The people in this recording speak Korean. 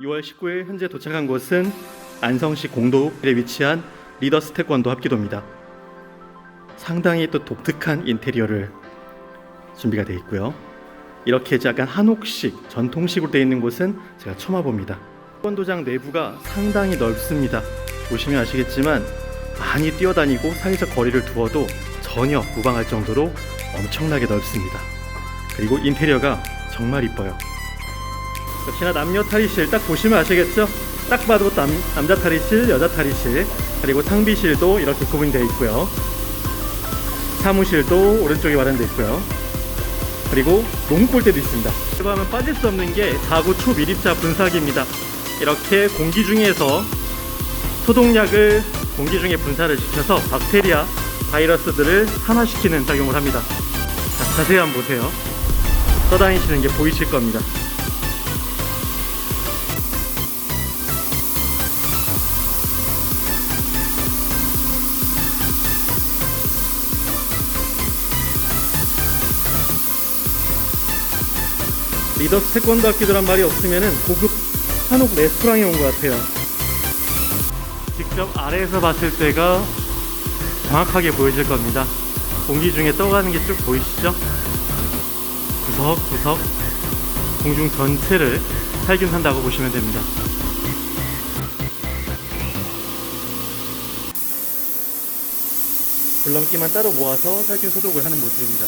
6월 19일 현재 도착한 곳은 안성시 공도에 위치한 리더스 태권도 합기도입니다. 상당히 또 독특한 인테리어를 준비가 되어 있고요. 이렇게 약간 한옥식, 전통식으로 되어 있는 곳은 제가 처음 와봅니다. 태권도장 내부가 상당히 넓습니다. 보시면 아시겠지만 많이 뛰어다니고 사회적 거리를 두어도 전혀 무방할 정도로 엄청나게 넓습니다. 그리고 인테리어가 정말 이뻐요. 역시나 남녀 탈의실 딱 보시면 아시겠죠? 딱 봐도 남, 남자 탈의실, 여자 탈의실 그리고 탕비실도 이렇게 구분이 되어 있고요. 사무실도 오른쪽에 마련되어 있고요. 그리고 농골대도 있습니다. 그리고 하면 빠질 수 없는 게 가구 초미립자 분사기입니다. 이렇게 공기 중에서 소독약을 공기 중에 분사를 시켜서 박테리아, 바이러스들을 산화시키는 작용을 합니다. 자, 자세히 한번 보세요. 떠다니시는 게 보이실 겁니다. 리더스 태권도 학기도란 말이 없으면은 고급 한옥 레스토랑에 온 것 같아요. 직접 아래에서 봤을 때가 정확하게 보이실 겁니다. 공기 중에 떠가는 게 쭉 보이시죠? 구석구석 공중 전체를 살균한다고 보시면 됩니다. 줄넘기만 따로 모아서 살균 소독을 하는 모습입니다.